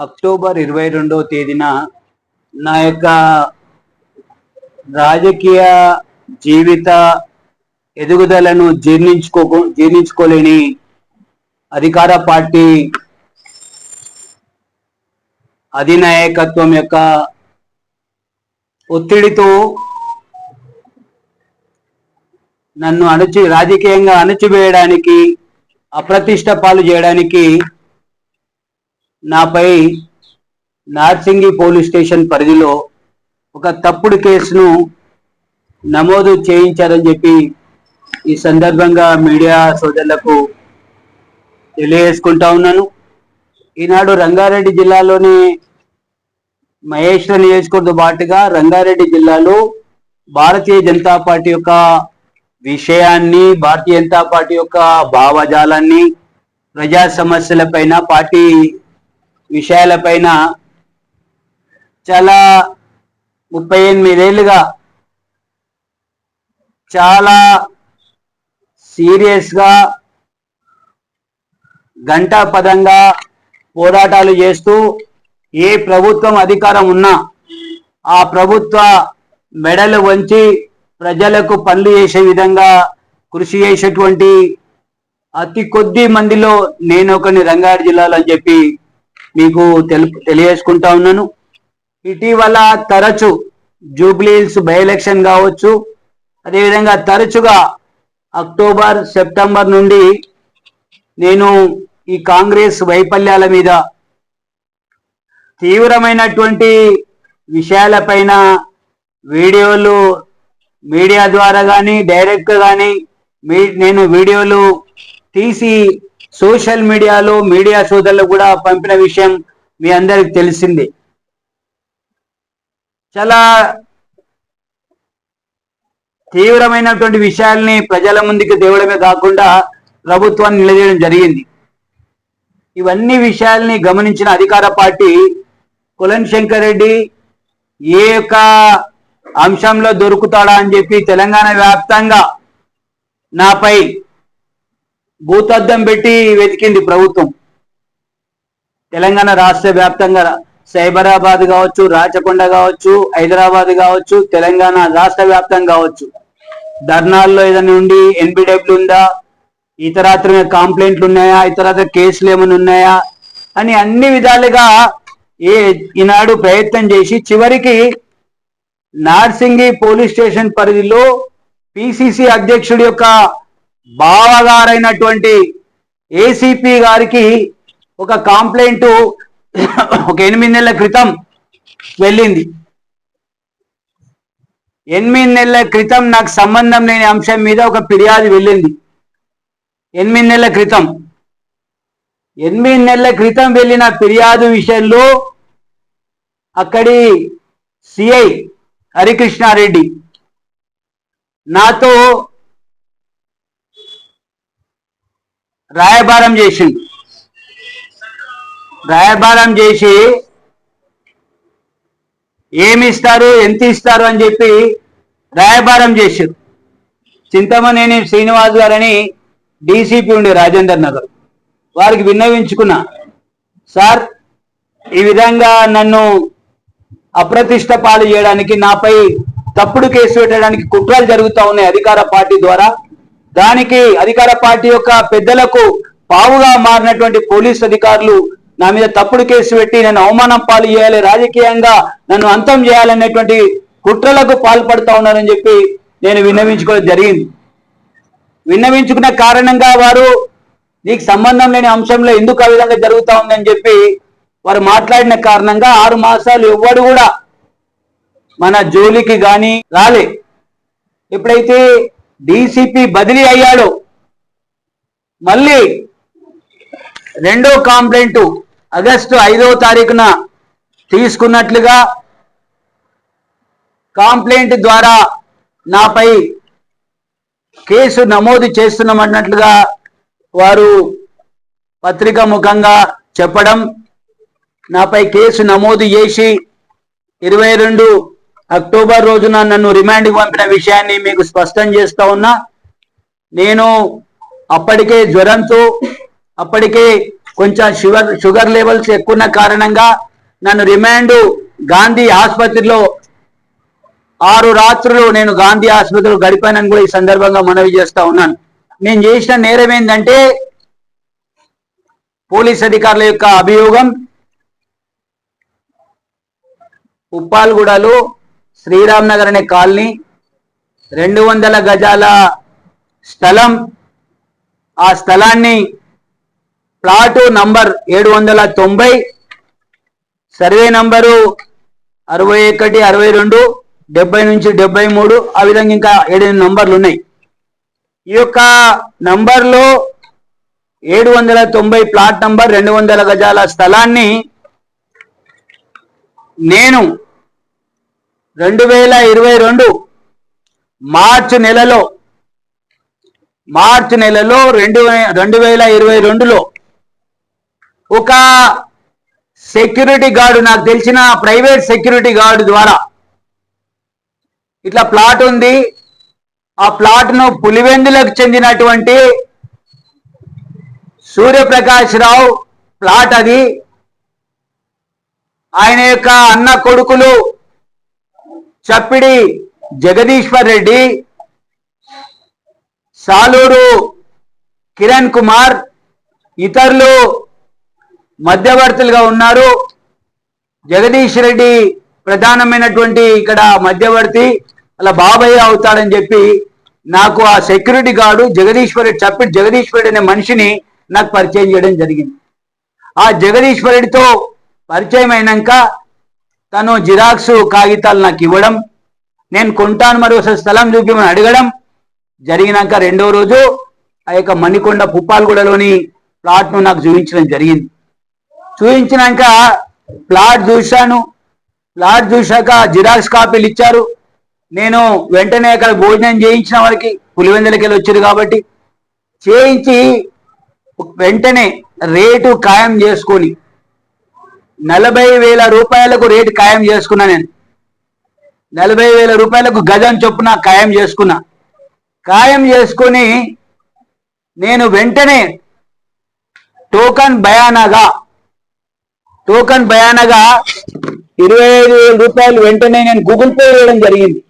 October ఇరవై రెండవ తేదీన నా యొక్క రాజకీయ జీవిత ఎదుగుదలను జీర్ణించుకో జీర్ణించుకోలేని అధికార పార్టీ అధినాయకత్వం యొక్క ఒత్తిడితో నన్ను అణచి రాజకీయంగా అణచివేయడానికి అప్రతిష్ట పాలు చేయడానికి నాపై నార్సింగి పోలీస్ స్టేషన్ పరిధిలో ఒక తప్పుడు కేసును నమోదు చేయించారని చెప్పి ఈ సందర్భంగా మీడియా సోదరులకు తెలియజేసుకుంటా ఉన్నాను. ఈనాడు రంగారెడ్డి జిల్లాలోని మహేశ్వర నియోజకవర్గంతో పాటుగా రంగారెడ్డి జిల్లాలో భారతీయ జనతా పార్టీ యొక్క విషయాన్ని భారతీయ జనతా పార్టీ యొక్క భావజాలాన్ని ప్రజా సమస్యలపైన పార్టీ విషయాలపైన చాలా ముప్పై ఎనిమిదేళ్ళుగా చాలా సీరియస్గా గంటా పదంగా పోరాటాలు చేస్తూ ఏ ప్రభుత్వం అధికారం ఉన్నా ఆ ప్రభుత్వ మెడలు వంచి ప్రజలకు పనులు చేసే విధంగా కృషి చేసేటువంటి అతి కొద్ది మందిలో నేను ఒకని రంగారెడ్డి జిల్లాలో అని చెప్పి మీకు తెలియజేసుకుంటా ఉన్నాను. ఇటీవల తరచు జూబ్లీహిల్స్ బై ఎలక్షన్ కావచ్చు అదేవిధంగా తరచుగా అక్టోబర్ సెప్టెంబర్ నుండి నేను ఈ కాంగ్రెస్ వైఫల్యాల మీద తీవ్రమైనటువంటి విషయాలపైన వీడియోలు మీడియా ద్వారా కానీ డైరెక్ట్ కానీ మీ నేను వీడియోలు తీసి సోషల్ మీడియాలో మీడియా సోదరులు కూడా పంపిన విషయం మీ అందరికి తెలిసింది. చాలా తీవ్రమైనటువంటి విషయాల్ని ప్రజల ముందుకు తేవడమే కాకుండా ప్రభుత్వాన్ని నిలదీయడం జరిగింది. ఇవన్నీ విషయాల్ని గమనించిన అధికార పార్టీ కులన్ శంకర్ రెడ్డి ఏ యొక్క అంశంలో దొరుకుతాడా అని చెప్పి తెలంగాణ వ్యాప్తంగా నాపై భూతద్దం పెట్టి వెతికింది ప్రభుత్వం. తెలంగాణ రాష్ట్ర వ్యాప్తంగా సైబరాబాద్ కావచ్చు రాచకొండ కావచ్చు హైదరాబాద్ కావచ్చు తెలంగాణ రాష్ట్ర వ్యాప్తంగా కావచ్చు. ధర్నాల్లో ఏదైనా ఉండి ఎన్బిడబ్ల్యూ ఉందా? ఇతరాత్ర కంప్లైంట్లు ఉన్నాయా? ఇతరాత్ర కేసులు ఏమైనా ఉన్నాయా? అని అన్ని విధాలుగా ఏ ఈనాడు ప్రయత్నం చేసి చివరికి నార్సింగి పోలీస్ స్టేషన్ పరిధిలో పిసిసి అధ్యక్షుడి యొక్క బావగారైనటువంటి ఏసీపీ గారికి ఒక కాంప్లైంట్ ఒక ఎనిమిది నెలల క్రితం వెళ్ళింది. ఎనిమిది నెలల క్రితం నాకు సంబంధం లేని అంశం మీద ఒక ఫిర్యాదు వెళ్ళింది. ఎనిమిది నెలల క్రితం. ఎనిమిది నెలల క్రితం వెళ్ళిన ఫిర్యాదు విషయంలో అక్కడి సిఐ హరికృష్ణారెడ్డి నాతో రాయబారం చేసిండు రాయబారం చేసి ఏమి ఇస్తారు ఎంత ఇస్తారు అని చెప్పి రాయబారం చేశారు చింతమనేని శ్రీనివాస్ గారని డీసీపీ ఉండే రాజేందర్ నగర్. వారికి విన్నవించుకున్నా సార్ ఈ విధంగా నన్ను అప్రతిష్ట పాలు చేయడానికి నాపై తప్పుడు కేసు పెట్టడానికి కుట్రలు జరుగుతూ ఉన్నాయి అధికార పార్టీ ద్వారా. దానికి అధికార పార్టీ యొక్క పెద్దలకు పావుగా మారినటువంటి పోలీస్ అధికారులు నా మీద తప్పుడు కేసు పెట్టి నన్ను అవమానం పాలు చేయాలి రాజకీయంగా నన్ను అంతం చేయాలనేటువంటి కుట్రలకు పాల్పడుతూ ఉన్నారని చెప్పి నేను విన్నవించుకోవడం జరిగింది. విన్నవించుకున్న కారణంగా వారు నీకు సంబంధం లేని అంశంలో ఎందుకు ఆ విధంగా జరుగుతా ఉందని చెప్పి వారు మాట్లాడిన కారణంగా ఆరు మాసాలు ఎవ్వడు కూడా మన జోలికి గాని రాలే. ఎప్పుడైతే డీసీపీ బదిలీ అయ్యాడు. మళ్ళీ రెండో కాంప్లైంట్ ఆగస్టు ఐదవ తారీఖున తీసుకున్నట్లుగా కాంప్లైంట్ ద్వారా నాపై కేసు నమోదు చేస్తున్నామన్నట్లుగా వారు పత్రిక ముఖంగా చెప్పడం నాపై కేసు నమోదు చేసి ఇరవై రెండు అక్టోబర్ రోజున నన్ను రిమాండ్కి పంపిన విషయాన్ని మీకు స్పష్టం చేస్తా ఉన్నా. నేను అప్పటికే జ్వరంతో అప్పటికే కొంచెం షుగర్ షుగర్ లెవెల్స్ ఎక్కువ ఉన్న కారణంగా నన్ను రిమాండ్ గాంధీ ఆసుపత్రిలో ఆరు రాత్రులు నేను గాంధీ ఆసుపత్రిలో గడిపానని కూడా ఈ సందర్భంగా మనవి చేస్తా ఉన్నాను. నేను చేసిన నేరం ఏంటంటే పోలీస్ అధికారుల యొక్క అభియోగం. ఉప్పాల్గూడలో శ్రీరామ్ నగర్ అనే కాలనీ రెండు వందల గజాల స్థలం. ఆ స్థలాన్ని ప్లాటు నంబర్ ఏడు వందల తొంభై సర్వే నంబరు అరవై ఒకటి అరవై రెండు డెబ్బై నుంచి డెబ్బై మూడు ఆ విధంగా ఇంకా ఏడెనిమిది నంబర్లు ఉన్నాయి. ఈ యొక్క నంబర్లో ఏడు వందల తొంభై ప్లాట్ నంబర్ రెండు వందల గజాల స్థలాన్ని నేను రెండు వేల ఇరవై రెండు మార్చి నెలలో మార్చి నెలలో రెండు వే- రెండు వేల ఇరవై రెండులో ఒక సెక్యూరిటీ గార్డు నాకు తెలిసిన ప్రైవేట్ సెక్యూరిటీ గార్డు ద్వారా ఇట్లా ప్లాట్ ఉంది. ఆ ప్లాట్ను పులివెందులకు చెందినటువంటి సూర్యప్రకాష్ రావు ప్లాట్ అది. ఆయన యొక్క అన్న కొడుకులు చప్పిడి జగదీశ్వర్ రెడ్డి సాలూరు కిరణ్ కుమార్ ఇతరులు మధ్యవర్తులుగా ఉన్నారు. జగదీష్ రెడ్డి ప్రధానమైనటువంటి ఇక్కడ మధ్యవర్తి అలా బాబయ్య అవుతాడని చెప్పి నాకు ఆ సెక్యూరిటీ గార్డు జగదీశ్వర్ రెడ్డి చప్పిడి జగదీశ్వర్ అనే మనిషిని నాకు పరిచయం చేయడం జరిగింది. ఆ జగదీశ్వర్ రెడ్డితో పరిచయం అయినాక తను జిరాక్స్ కాగితాలు నాకు ఇవ్వడం నేను కొంటాను మరి ఒకసారి స్థలం చూపించమని అడగడం జరిగినాక రెండో రోజు ఆ యొక్క మణికొండ పుప్పాలగూడలోని ప్లాట్ను నాకు చూపించడం జరిగింది. చూపించినాక ప్లాట్ చూశాను. ప్లాట్ చూశాక జిరాక్స్ కాపీలు ఇచ్చారు. నేను వెంటనే అక్కడ భోజనం చేయించిన వారికి పులివెందులకి వెళ్ళి వచ్చారు కాబట్టి చేయించి వెంటనే రేటు ఖాయం చేసుకొని నలభై వేల రూపాయలకు రేటు ఖాయం చేసుకున్నా నేను. నలభై వేల రూపాయలకు గజం చొప్పున ఖాయం చేసుకున్నా. ఖాయం చేసుకుని నేను వెంటనే టోకన్ భయానగా టోకన్ భయానగా ఇరవై ఐదు వేల రూపాయలు వెంటనే నేను గూగుల్ పే చేయడం జరిగింది.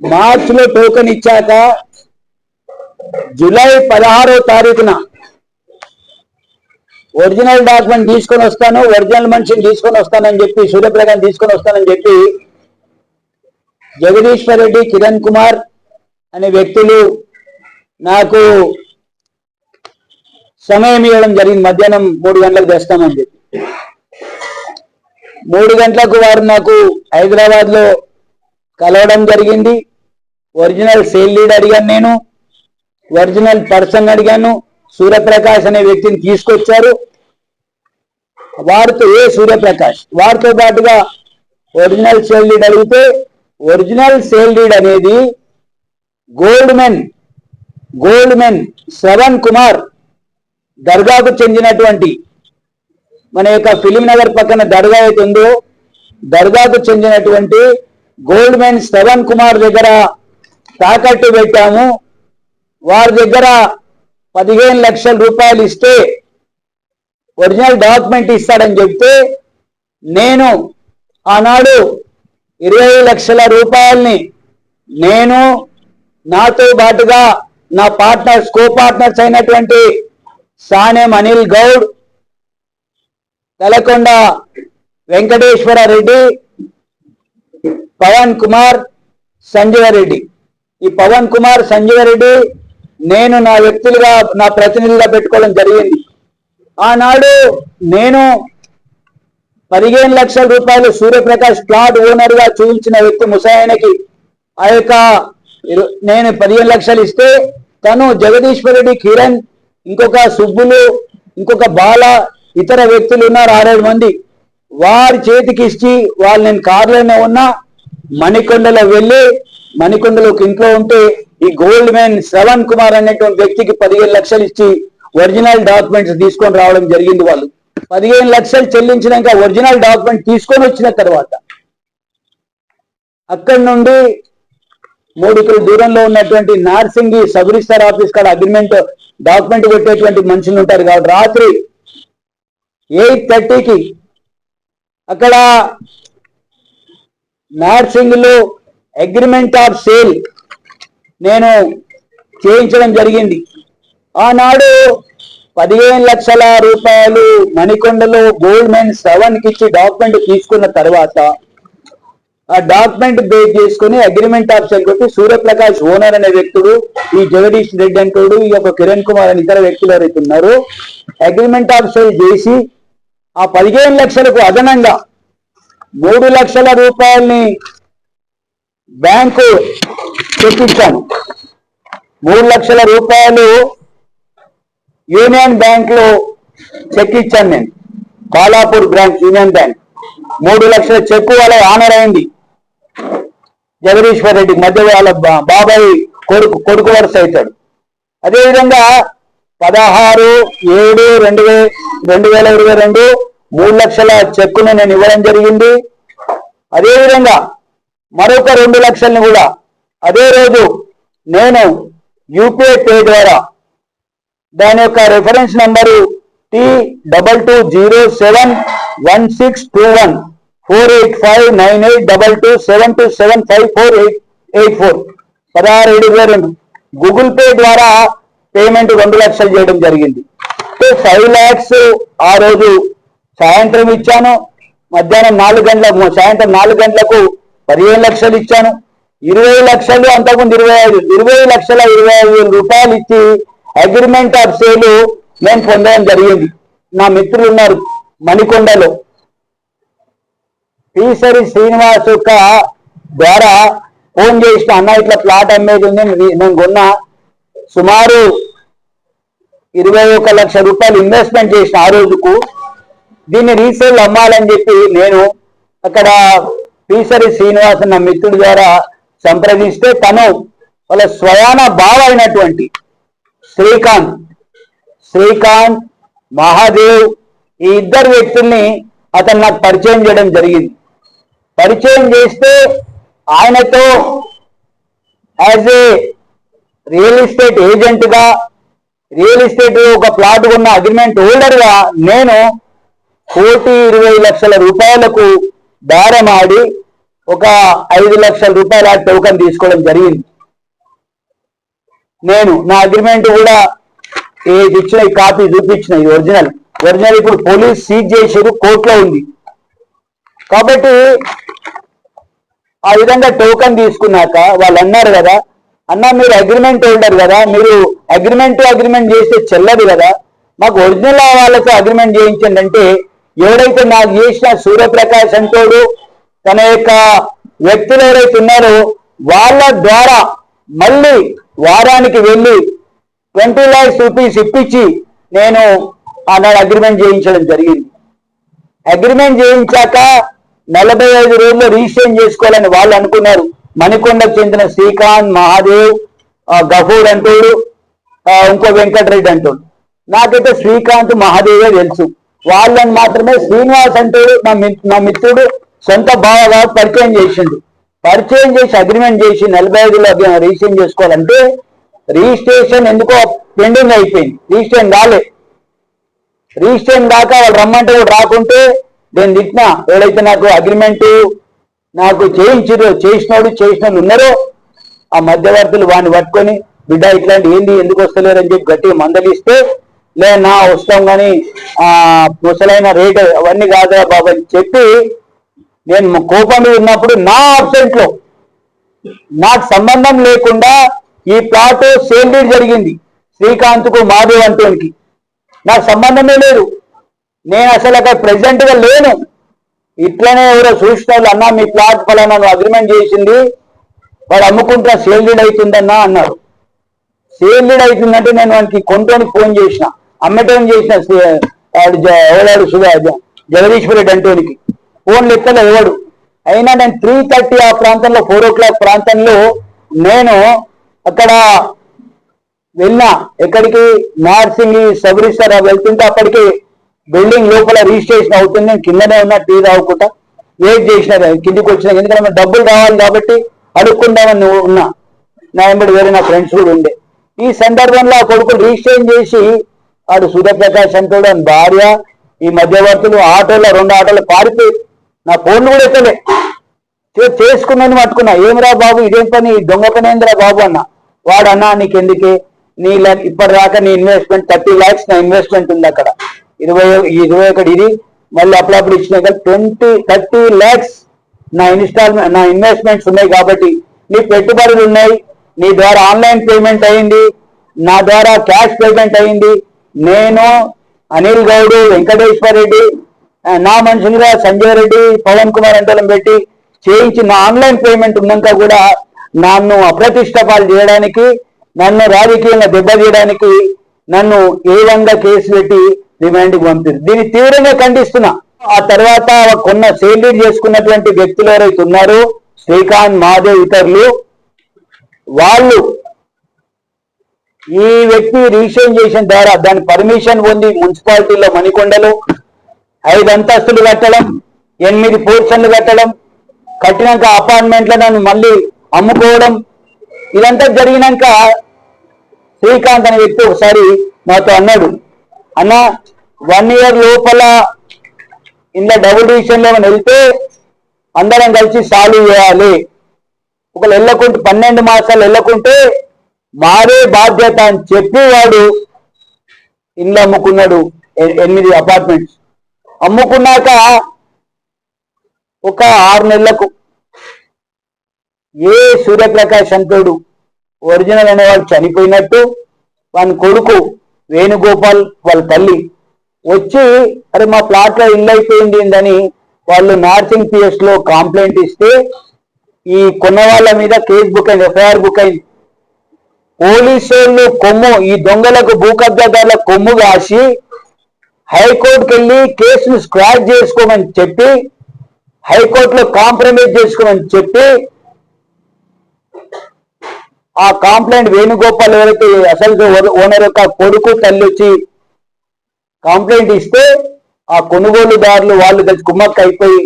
మార్చిలో టోకన్ ఇచ్చాక జూలై పదహారో తారీఖున ఒరిజినల్ డాక్యుమెంట్ తీసుకొని వస్తాను ఒరిజినల్ మనిషిని తీసుకొని వస్తానని చెప్పి సూర్యప్రకాశ్ తీసుకొని వస్తానని చెప్పి జగదీశ్వర్ రెడ్డి కిరణ్ కుమార్ అనే వ్యక్తులు నాకు సమయం ఇవ్వడం జరిగింది. మధ్యాహ్నం మూడు గంటలకు తెస్తామని చెప్పి. మూడు గంటలకు వారు నాకు హైదరాబాద్లో కలవడం జరిగింది. ఒరిజినల్ సేల్ లీడ్ అడిగాను నేను. ఒరిజినల్ పర్సన్ అడిగాను. సూర్యప్రకాష్ అనే వ్యక్తిని తీసుకొచ్చారు. వారితో ఏ సూర్యప్రకాష్? వారితో పాటుగా ఒరిజినల్ సేల్ లీడ్ అడిగితే ఒరిజినల్ సేల్ లీడ్ అనేది gold men gold men Shravan Kumar దర్గాకు చెందినటువంటి మన యొక్క ఫిలిం నగర్ పక్కన దర్గా అయితే ఉందో దర్గాకు చెందినటువంటి గోల్డ్ మెన్ శ్రవణ్ కుమార్ దగ్గర తాకట్టు పెట్టాము. వారి దగ్గర పదిహేను లక్షల రూపాయలు ఇస్తే ఒరిజినల్ డాక్యుమెంట్ ఇస్తాడని చెప్తే నేను ఆనాడు ఇరవై లక్షల రూపాయల్ని నేను నాతో పాటుగా నా పార్ట్నర్స్ కో పార్ట్నర్స్ అయినటువంటి సానేం అనిల్ గౌడ్ తలకొండ వెంకటేశ్వర రెడ్డి పవన్ కుమార్ సంజయ రెడ్డి. ఈ పవన్ కుమార్ సంజయ రెడ్డి నేను నా వ్యక్తులుగా నా ప్రతినిధిగా పెట్టుకోవడం జరిగింది. ఆనాడు నేను పదిహేను లక్షల రూపాయలు సూర్యప్రకాష్ ప్లాట్ ఓనర్గా చూపించిన వ్యక్తి ముసాయనకి ఆ యొక్క నేను పదిహేను లక్షలు ఇస్తే తను జగదీశ్వర్ రెడ్డి కిరణ్ ఇంకొక సుబ్బులు ఇంకొక బాల ఇతర వ్యక్తులు ఉన్నారు ఆరేడు మంది. వారి చేతికి ఇచ్చి వాళ్ళు నేను కారులోనే ఉన్నా మణికొండలో వెళ్ళి మణికొండలో ఒక ఇంట్లో ఉంటే ఈ గోల్డ్ మ్యాన్ శ్రవణ్ కుమార్ అనేటువంటి వ్యక్తికి పదిహేను లక్షలు ఇచ్చి ఒరిజినల్ డాక్యుమెంట్స్ తీసుకొని రావడం జరిగింది వాళ్ళు. పదిహేను లక్షలు చెల్లించినాక ఒరిజినల్ డాక్యుమెంట్ తీసుకొని వచ్చిన తర్వాత అక్కడి నుండి మూడు కిలో దూరంలో ఉన్నటువంటి నార్సింగి సబ్ రిజిస్టర్ ఆఫీస్ కాడ అగ్రిమెంట్ డాక్యుమెంట్ పెట్టేటువంటి మనుషులు ఉంటారు కాబట్టి రాత్రి ఎయిట్ థర్టీకి అక్కడ నార్సింగ్లో అగ్రిమెంట్ ఆఫ్ సేల్ నేను చేయించడం జరిగింది. ఆనాడు పదిహేను లక్షల రూపాయలు మణికొండలో గోల్డ్ సెవెన్ శ్రవణ్కి ఇచ్చి డాక్యుమెంట్ తీసుకున్న తర్వాత ఆ డాక్యుమెంట్ బేస్ చేసుకుని అగ్రిమెంట్ ఆఫ్ సేల్ కొట్టి సూర్యప్రకాష్ ఓనర్ అనే వ్యక్తుడు ఈ జగదీష్ రెడ్డి అంటోడు ఈ యొక్క కిరణ్ కుమార్ అని ఇతర వ్యక్తులు ఎవరైతే ఉన్నారు అగ్రిమెంట్ ఆఫ్ సేల్ చేసి ఆ పదిహేను లక్షలకు అదనంగా మూడు లక్షల రూపాయల్ని బ్యాంకు చెప్పించాను మూడు లక్షల రూపాయలు యూనియన్ బ్యాంక్లో చెక్ ఇచ్చాను నేను బాలాపూర్ బ్రాంచ్ యూనియన్ బ్యాంక్. మూడు లక్షల చెక్కు వాళ్ళ ఆనర్ అయింది. జగదీశ్వర్ రెడ్డి మధ్య వాళ్ళ బా- బాబాయ్ కొడుకు కొడుకు వరుస అవుతాడు. అదేవిధంగా పదహారు ఏడు రెండు వే రెండు వేల ఇరవై రెండు మూడు లక్షల చెక్కును నేను ఇవ్వడం జరిగింది. అదేవిధంగా మరొక రెండు లక్షల్ని కూడా అదే రోజు నేను యూపీఐ పే ద్వారా దాని యొక్క reference number T double two zero seven one six two one four eight five nine eight double two seven two seven five four eight eight four పదహారు ఏడు రెండు గూగుల్ పే ద్వారా పేమెంట్ రెండు లక్షలు చేయడం జరిగింది. ఫైవ్ ల్యాక్స్ ఆ రోజు సాయంత్రం ఇచ్చాను. మధ్యాహ్నం నాలుగు గంటల సాయంత్రం నాలుగు గంటలకు పదిహేను లక్షలు ఇచ్చాను. ఇరవై లక్షలు అంతకుముందు ఇరవై ఐదు ఇరవై లక్షల ఇరవై ఐదు వేల రూపాయలు ఇచ్చి అగ్రిమెంట్ ఆఫ్ సేల్ నేను పొందడం జరిగింది. నా మిత్రులు ఉన్నారు మణికొండలో. టీసరి శ్రీనివాస్ యొక్క ద్వారా ఫోన్ చేసిన అన్న ఇట్లా ప్లాట్ అమ్మేది ఉంది నేను కొన్నా సుమారు ఇరవై ఒక లక్ష రూపాయలు ఇన్వెస్ట్మెంట్ చేసిన ఆ రోజుకు దీన్ని రీసేల్ అమ్మాలని చెప్పి నేను అక్కడ టీసరి శ్రీనివాస్ నా మిత్రుడి ద్వారా సంప్రదిస్తే తను వాళ్ళ స్వయాన బావ అయినటువంటి శ్రీకాంత్. శ్రీకాంత్ మహాదేవ్ ఈ ఇద్దరు వ్యక్తుల్ని అతను నాకు పరిచయం చేయడం జరిగింది. పరిచయం చేస్తే ఆయనతో యాజ్ ఏ రియల్ ఎస్టేట్ ఏజెంట్గా రియల్ ఎస్టేట్ ఒక ప్లాట్ ఉన్న అగ్రిమెంట్ హోల్డర్గా నేను కోటి ఇరవై లక్షల రూపాయలకు దారమాడి ఒక ఐదు లక్షల రూపాయల టోకన్ తీసుకోవడం జరిగింది. నేను నా అగ్రిమెంట్ కూడా ఏది ఇచ్చిన ఈ కాపీ చూపించిన ఇది ఒరిజినల్ ఒరిజినల్ ఇప్పుడు పోలీస్ సీజ్ చేసారు కోర్టులో ఉంది. కాబట్టి ఆ విధంగా టోకన్ తీసుకున్నాక వాళ్ళు అన్నారు కదా అన్న మీరు అగ్రిమెంట్ హోల్డర్ కదా మీరు అగ్రిమెంట్ అగ్రిమెంట్ చేస్తే చెల్లదు కదా. మాకు ఒరిజినల్ వాళ్ళతో అగ్రిమెంట్ చేయించండి అంటే ఎవరైతే నాకు చేసిన సూర్యప్రకాశ్ అంటోడు తన యొక్క వ్యక్తులు ఎవరైతే ఉన్నారో వాళ్ళ ద్వారా మళ్ళీ వారానికి వెళ్ళి ట్వంటీ ల్యాక్స్ రూపీస్ ఇప్పించి నేను ఆనాడు అగ్రిమెంట్ చేయించడం జరిగింది. అగ్రిమెంట్ చేయించాక నలభై ఐదు రోజుల్లో రిజిస్ట్రేషన్ చేసుకోవాలని వాళ్ళు అనుకున్నారు. మణికొండకు చెందిన శ్రీకాంత్ మహాదేవ్ గఫూర్ అంటోడు ఇంకో వెంకటరెడ్డి అంటోడు నాకైతే శ్రీకాంత్ మహాదేవే తెలుసు. వాళ్ళని మాత్రమే శ్రీనివాస్ అంటే నా మి- మిత్రుడు సొంత బావగా పరిచయం చేసిండు. పరిచయం చేసి అగ్రిమెంట్ చేసి నలభై ఐదులో రిజిస్ట్రేషన్ చేసుకోవాలంటే రిజిస్ట్రేషన్ ఎందుకో పెండింగ్ అయిపోయింది. రిజిస్ట్రేషన్ కాలే. రిజిస్ట్రేషన్ దాకా వాళ్ళు రమ్మంటే కూడా రాకుంటే నేను తిట్టినా. ఎవడైతే నాకు అగ్రిమెంట్ నాకు చేయించారు చేసినోడు చేసిన ఉన్నారో ఆ మధ్యవర్తులు వాడిని పట్టుకొని బిడ్డ ఇట్లాంటి ఏంది? ఎందుకు వస్తలేరు అని చెప్పి గట్టిగా మందలిస్తే లే నా వస్తాం కానీ ఆ ముసలైన రేట్ అవన్నీ కాదురా బాబు అని చెప్పి నేను కోపం ఉన్నప్పుడు నా అబ్సెంట్లో నాకు సంబంధం లేకుండా ఈ ప్లాట్ సేల్ డీల్ జరిగింది. శ్రీకాంత్కు మాధవ్ అంటోనికి. నాకు సంబంధమే లేదు. నేను అసలు అక్కడ ప్రెసెంట్గా లేను. ఇట్లనే ఎవరో చూసిన వాళ్ళు అన్నా మీ ప్లాట్ ఫలానా అగ్రిమెంట్ చేసింది. వాడు అమ్ముకుంటా సేల్ డీడ్ అవుతుందన్నా అన్నాడు. సేల్ డీడ్ అవుతుందంటే నేను వానికి కొంటోనికి ఫోన్ చేసిన. అమ్మటం చేసిన వాడు జ- ఎవడాడు సుధా జగదీశ్వరి రెడ్డి అంటోనికి ఫోన్ ఎత్తలే ఎవడు? అయినా నేను త్రీ థర్టీ ఆ ప్రాంతంలో ఫోర్ ఓ క్లాక్ ప్రాంతంలో నేను అక్కడ వెళ్ళినా. ఎక్కడికి? నార్సింగి సబ్ వెళ్తుంటే అప్పటికి బిల్డింగ్ లోపల రిజిస్ట్రేషన్ అవుతుంది. నేను కిందనే ఉన్నా టీ తాగుకుంటా. వెయిట్ చేసిన కిందికి వచ్చిన. ఎందుకంటే డబ్బులు రావాలి కాబట్టి అడుక్కుందామని ఉన్నా. నా వెంబడి వేరే నా ఫ్రెండ్స్ కూడా ఉండే. ఈ సందర్భంలో ఆ కొడుకు రిజిస్ట్రేషన్ చేసి వాడు సూర్యప్రకాష్ అంటాడు అని భార్య ఈ మధ్యవర్తులు ఆటోలో రెండు ఆటోలు పారిపోయి నా ఫోన్లు కూడా ఎత్తలే. చేసుకున్నాను పట్టుకున్నా. ఏమిరా బాబు ఇదేం పని? దొంగ పని ఏందిరా బాబు అన్న. వాడు అన్నా నీకు ఎందుకే నీ ఇప్పటి ఇప్పటిదాకా నీ ఇన్వెస్ట్మెంట్ థర్టీ ల్యాక్స్ నా ఇన్వెస్ట్మెంట్ ఉంది అక్కడ. ఇరవై ఇరవై ఒకటి ఇది. మళ్ళీ అప్పుడప్పుడు ఇచ్చినాక ట్వంటీ థర్టీ ల్యాక్స్ నా ఇన్స్టాల్మెంట్ నా ఇన్వెస్ట్మెంట్స్ ఉన్నాయి కాబట్టి. నీ పెట్టుబడులు ఉన్నాయి. నీ ద్వారా ఆన్లైన్ పేమెంట్ అయింది. నా ద్వారా క్యాష్ పేమెంట్ అయింది. నేను అనిల్ గౌడ్ వెంకటేశ్వర రెడ్డి నా మనుషులుగా సంజయ్ రెడ్డి పవన్ కుమార్ అంటలం పెట్టి చేయించి నా ఆన్లైన్ పేమెంట్ ఉన్నాక కూడా నన్ను అప్రతిష్ట పాలు చేయడానికి నన్ను రాజకీయంగా దెబ్బతీయడానికి నన్ను ఏ విధంగా కేసు పెట్టి రిమాండ్కి పంపారు. దీన్ని తీవ్రంగా ఖండిస్తున్నా. ఆ తర్వాత కొన్న సేల్యూట్ చేసుకున్నటువంటి వ్యక్తులు ఎవరైతే ఉన్నారో శ్రీకాంత్ మాదేవ్ ఇతరులు వాళ్ళు ఈ వ్యక్తి రిజిస్ట్రేషన్ చేసిన ద్వారా దాని పర్మిషన్ పొంది మున్సిపాలిటీలో మణికొండలో ఐదు అంతస్తులు కట్టడం ఎనిమిది పోర్షన్లు కట్టడం కట్టినాక అపార్ట్మెంట్లను నన్ను మళ్ళీ అమ్ముకోవడం ఇదంతా జరిగినాక శ్రీకాంత్ అనే వ్యక్తి ఒకసారి నాతో అన్నాడు అన్న వన్ ఇయర్ లోపల ఇంట్లో డబుల్ డివిజన్లో వెళ్తే అందరం కలిసి సాల్వ్ చేయాలి. ఒకళ్ళు వెళ్ళకుంటే పన్నెండు మాసాలు వెళ్ళకుంటే మారే బాధ్యత అని చెప్పి వాడు ఇల్లు అమ్ముకున్నాడు. ఎ- ఎనిమిది అపార్ట్మెంట్స్ అమ్ముకున్నాక ఒక ఆరు నెలలకు ఏ సూర్యప్రకాష్ అంతోడు ఒరిజినల్ అనేవాడు చనిపోయినట్టు. వాని కొడుకు వేణుగోపాల్ వాళ్ళ తల్లి వచ్చి అరే మా ప్లాట్లో ఇల్లు అయిపోయింది వాళ్ళు నార్సింగ్ పిఎస్లో కంప్లైంట్ ఇస్తే ఈ కొన్న వాళ్ళ మీద కేసు బుక్ అయింది ఎఫ్ఐఆర్ బుక్ అయింది. పోలీసు కొమ్ము ఈ దొంగలకు భూ కబ్జాదారుల కొమ్ము కాసి హైకోర్టుకి వెళ్ళి కేసును స్క్రాచ్ చేసుకోమని చెప్పి హైకోర్టులో కాంప్రమైజ్ చేసుకోమని చెప్పి ఆ కాంప్లైంట్ వేణుగోపాల్ ఎవరైతే అసలు ఓనర్ యొక్క కొడుకు తల్లి వచ్చి కంప్లైంట్ ఇస్తే ఆ కొనుగోలుదారులు వాళ్ళు కలిసి కుమ్మక్క అయిపోయి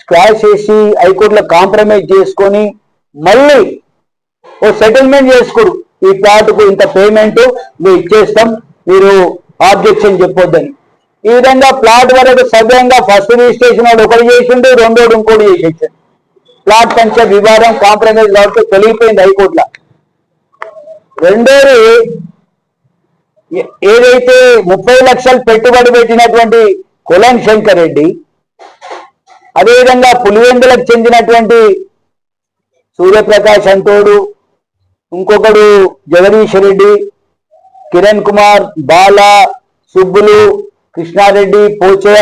స్క్రాచ్ చేసి హైకోర్టులో కాంప్రమైజ్ చేసుకొని మళ్ళీ ఓ సెటిల్మెంట్ చేసుకోరు. ఈ ప్లాట్కు ఇంత పేమెంట్ మీ ఇచ్చేస్తాం. మీరు ఆబ్జెక్షన్ చెప్పొద్దని. ఈ విధంగా ప్లాట్ వరకు సవ్యంగా ఫస్ట్ రిజిస్ట్రేషన్ వాడు ఒకటి చేసిండు రెండోడు ఇంకోటి చేసేసాడు. ప్లాట్ పంచ వివాదం కాంప్రమైజ్ కాబట్టి తొలగిపోయింది హైకోర్టులో. రెండోది ఏదైతే ముప్పై లక్షలు పెట్టుబడి పెట్టినటువంటి కులం శంకర్ రెడ్డి అదేవిధంగా పులివెందులకు చెందినటువంటి సూర్యప్రకాష్ అంటోడు ఇంకొకడు జగదీష్ రెడ్డి కిరణ్ కుమార్ బాల సుబ్బులు కృష్ణారెడ్డి పోచయ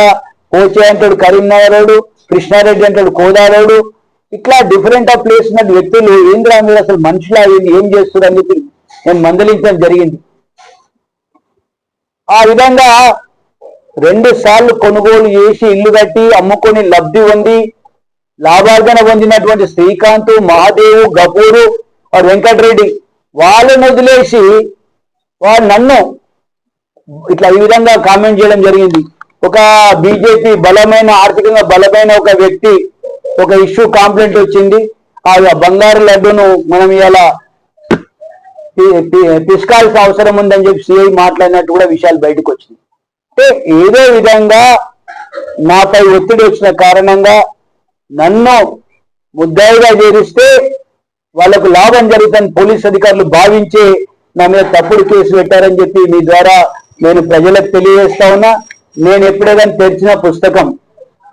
పోచయ అంటాడు కరీంనగరోడు కృష్ణారెడ్డి అంటాడు కోదారోడు ఇట్లా డిఫరెంట్ ఆఫ్ ప్లేస్ ఉన్న వ్యక్తులు ఏంద్రా మీరు అసలు మనుషులా ఏం చేస్తారు అని చెప్పి నేను మందలించడం జరిగింది. ఆ విధంగా రెండు సార్లు కొనుగోలు చేసి ఇల్లు కట్టి అమ్ముకొని లబ్ధి పొంది లాభార్జన పొందినటువంటి శ్రీకాంత్ మహాదేవు గపూరు వాడు వెంకటరెడ్డి వాళ్ళని వదిలేసి వాడు నన్ను ఇట్లా ఈ విధంగా కామెంట్ చేయడం జరిగింది. ఒక బీజేపీ బలమైన ఆర్థికంగా బలమైన ఒక వ్యక్తి ఒక ఇష్యూ కాంప్లైంట్ వచ్చింది. ఆ బంగారు లడ్డును మనం ఇలా తీసుకోవాల్సిన అవసరం ఉందని చెప్పి సిఐ మాట్లాడినట్టు కూడా విషయాలు బయటకు వచ్చింది అంటే ఏదో విధంగా నాపై ఒత్తిడి వచ్చిన కారణంగా నన్ను ముద్దాయిగా చేరిస్తే వాళ్ళకు లాభం జరుగుతుంది పోలీస్ అధికారులు భావించి నా మీద తప్పుడు కేసు పెట్టారని చెప్పి మీ ద్వారా నేను ప్రజలకు తెలియజేస్తా ఉన్నా. నేను ఎప్పుడే కానీ తెరిచిన పుస్తకం.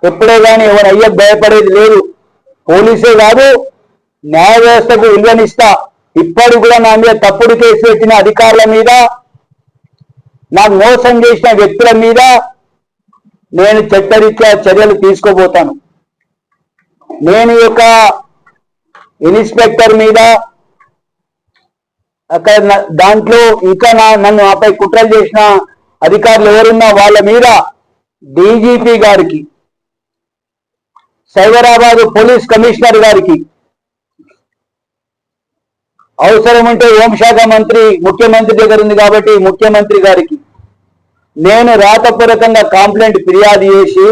ఎప్పుడే కానీ ఎవరు అయ్యకు భయపడేది లేదు. పోలీసే కాదు న్యాయ వ్యవస్థకు విలువనిస్తా. ఇప్పటికి కూడా నా మీద తప్పుడు కేసు పెట్టిన అధికారుల మీద నాకు మోసం చేసిన వ్యక్తుల మీద నేను చట్టరీత్యా చర్యలు తీసుకోబోతాను. నేను యొక్క ఇన్స్పెక్టర్ మీద అక్కడ దాంట్లో ఇంకా నా నన్ను ఆపై కుట్రలు చేసిన అధికారులు ఎవరున్నా వాళ్ళ మీద డీజీపీ గారికి సైబరాబాద్ పోలీస్ కమిషనర్ గారికి అవసరం ఉంటే హోంశాఖ మంత్రి ముఖ్యమంత్రి దగ్గర ఉంది కాబట్టి ముఖ్యమంత్రి గారికి నేను రాతపూర్వకంగా కంప్లైంట్ ఫిర్యాదు చేసి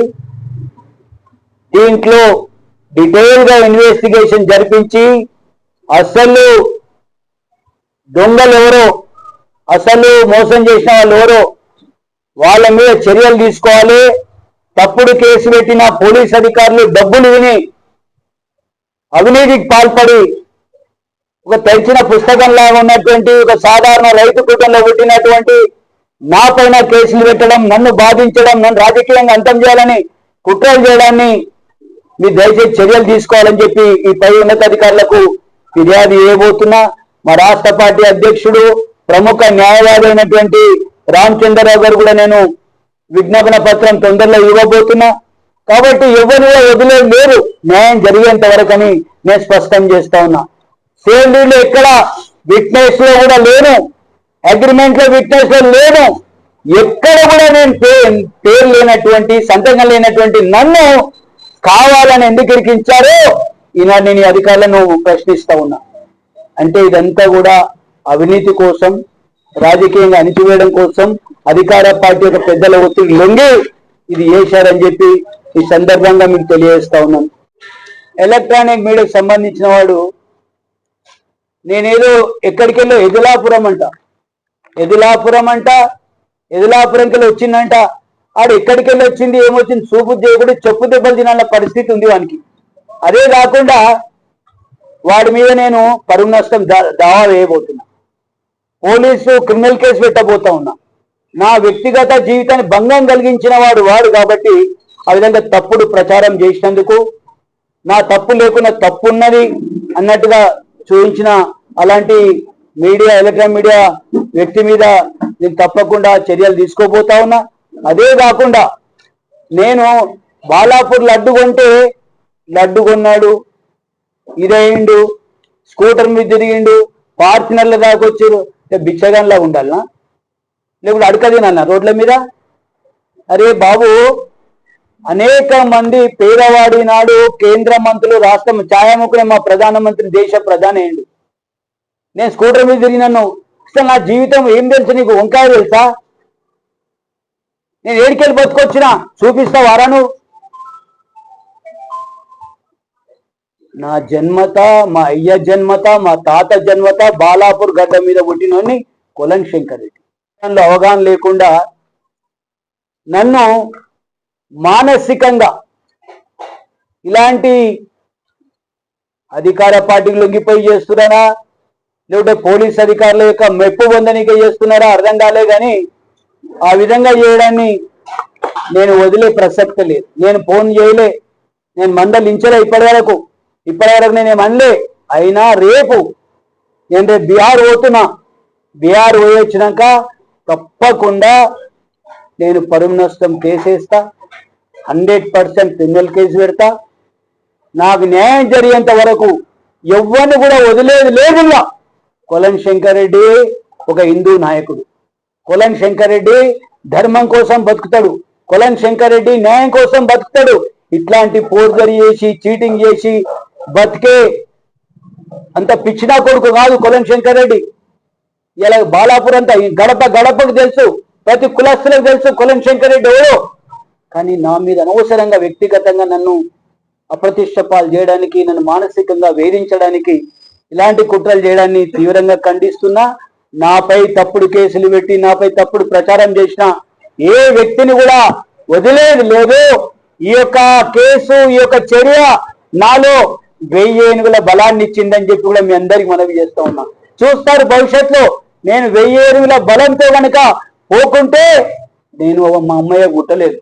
దీంట్లో డీటెయిల్గా ఇన్వెస్టిగేషన్ జరిపించి అసలు దొంగలు ఎవరో అసలు మోసం చేసిన వాళ్ళు ఎవరో వాళ్ళ మీద చర్యలు తీసుకోవాలి. తప్పుడు కేసు పెట్టిన పోలీస్ అధికారులు డబ్బులు విని అవినీతికి పాల్పడి ఒక తెరిచిన పుస్తకంలాగా ఉన్నటువంటి ఒక సాధారణ రైతు కుటుంబంలో పుట్టినటువంటి నా పైన కేసులు పెట్టడం నన్ను బాధించడం నన్ను రాజకీయంగా అంతం చేయాలని కుట్రలు చేయడాన్ని మీరు దయచేసి చర్యలు తీసుకోవాలని చెప్పి ఈ పై ఉన్నతాధికారులకు ఫిర్యాదు చేయబోతున్నా. మా రాష్ట్ర పార్టీ అధ్యక్షుడు ప్రముఖ న్యాయవాది అయినటువంటి రామచంద్రరావు గారు కూడా నేను విజ్ఞాపన పత్రం తొందరలో ఇవ్వబోతున్నా. కాబట్టి ఎవరు వదిలే లేరు. న్యాయం జరిగేంత వరకని నేను స్పష్టం చేస్తా ఉన్నా. సేమ్ డీల్ ఎక్కడ విట్నెస్లో కూడా లేను. అగ్రిమెంట్లో విట్నెస్లో లేను. ఎక్కడ కూడా నేను పేరు లేనటువంటి సంతకం లేనటువంటి నన్ను కావాలని ఎందుకు ఇరికించారో ఈనాడు నేను ఈ అధికారులను ప్రశ్నిస్తా ఉన్నా. అంటే ఇదంతా కూడా అవినీతి కోసం రాజకీయంగా అణిచివేయడం కోసం అధికార పార్టీ యొక్క పెద్దల ఒత్తిడి లొంగి ఇది చేశారని చెప్పి ఈ సందర్భంగా మీకు తెలియజేస్తా ఉన్నాను. ఎలక్ట్రానిక్ మీడియాకు సంబంధించిన వాడు నేనేదో ఎక్కడికి వెళ్ళో ఎదులాపురం అంట. ఎదులాపురం అంట ఎదులాపురంకి వెళ్ళి వచ్చిందంట. ఆడు ఎక్కడికి వెళ్ళి వచ్చింది ఏమొచ్చింది చూపు చేయకుండా చెప్పు దెబ్బలు తినాల పరిస్థితి ఉంది వానికి. అదే కాకుండా వాడి మీద నేను పరువు నష్టం దా- దావా వేయబోతున్నా. పోలీసు క్రిమినల్ కేసు పెట్టబోతా ఉన్నా. నా వ్యక్తిగత జీవితాన్ని భంగం కలిగించిన వాడు వాడు కాబట్టి ఆ విధంగా తప్పుడు ప్రచారం చేసినందుకు నా తప్పు లేకుండా తప్పు ఉన్నది అన్నట్టుగా చూపించిన అలాంటి మీడియా ఎలక్ట్రానిక్ మీడియా వ్యక్తి మీద నేను తప్పకుండా చర్యలు తీసుకోబోతా ఉన్నా. అదే కాకుండా నేను బాలాపూర్ లడ్డు కొంటే లడ్డు కొన్నాడు ఇదయిండు స్కూటర్ మీద తిరిగిండు ఫార్చునర్ల దాకా వచ్చారు. బిచ్చగాన్లా ఉండాలనా? లేకపోతే అడకదినన్నా రోడ్ల మీద? అరే బాబు అనేక మంది పేదవాడి నాడు కేంద్ర మంత్రులు రాష్ట్రం ఛాయాముఖునే మా ప్రధానమంత్రి దేశ ప్రధాని అయ్యండు. నేను స్కూటర్ మీద తిరిగినాను అసలు నా జీవితం ఏం తెలుసు నీకు? వంకాయ తెలుసా? నేను ఏడికెళ్ళి బతుకొచ్చినా? చూపిస్తా వారా నువ్వు? నా జన్మత మా అయ్య జన్మత మా తాత జన్మత బాలాపూర్ గడ్డ మీద పుట్టినోని కొలం శంకర్ రెడ్డి. దానిలో అవగాహన లేకుండా నన్ను మానసికంగా ఇలాంటి అధికార పార్టీకి లొంగిపోయి చేస్తున్నారా లేకుంటే పోలీస్ అధికారుల యొక్క మెప్పు పొందనిక చేస్తున్నారా అర్థం కాలే కానీ ఆ విధంగా చేయడాన్ని నేను వదిలే ప్రసక్తి లేదు. నేను ఫోన్ చేయలే. నేను మందలించలే ఇప్పటి వరకు ఇప్పటి వరకు నేను ఏమనలే అయినా రేపు నేను రేపు బీహార్ పోతున్నా. బీహార్ పోయి వచ్చినాక తప్పకుండా నేను పరువు నష్టం కేసేస్తా హండ్రెడ్ పర్సెంట్ క్రిమినల్ కేసు పెడతా. నాకు న్యాయం జరిగేంత వరకు ఎవరిని కూడా వదిలేది లేదు కొలం శంకర్ రెడ్డి ఒక హిందూ నాయకుడు. కొలన్ శంకర్ రెడ్డి ధర్మం కోసం బతుకుతాడు. కొలన్ శంకర్ రెడ్డి న్యాయం కోసం బతుకుతాడు. ఇట్లాంటి పోర్జరీ చేసి చీటింగ్ చేసి బతికే అంత పిచ్చినా కొడుకు కాదు కొలన్ శంకర్ రెడ్డి ఇలా బాలాపూర్ అంతా ఈ గడప గడపకు తెలుసు. ప్రతి కులస్తులకు తెలుసు కొలం శంకరెడ్డి ఎవరో. కానీ నా మీద అనవసరంగా వ్యక్తిగతంగా నన్ను అప్రతిష్ట పాలు చేయడానికి నన్ను మానసికంగా వేధించడానికి ఇలాంటి కుట్రలు చేయడాన్ని తీవ్రంగా ఖండిస్తున్నా. నాపై తప్పుడు కేసులు పెట్టి నాపై తప్పుడు ప్రచారం చేసిన ఏ వ్యక్తిని కూడా వదిలేదు లేదు. ఈ యొక్క కేసు ఈ యొక్క చర్య నాలో వెయ్యి ఏనుగుల బలాన్ని ఇచ్చిందని చెప్పి కూడా మీ అందరికి మనవి చేస్తా ఉన్నా. చూస్తారు భవిష్యత్తులో నేను వెయ్యి ఏనుగుల బలంతో కనుక పోకుంటే నేను మా అమ్మయ్య గుట్టలేదు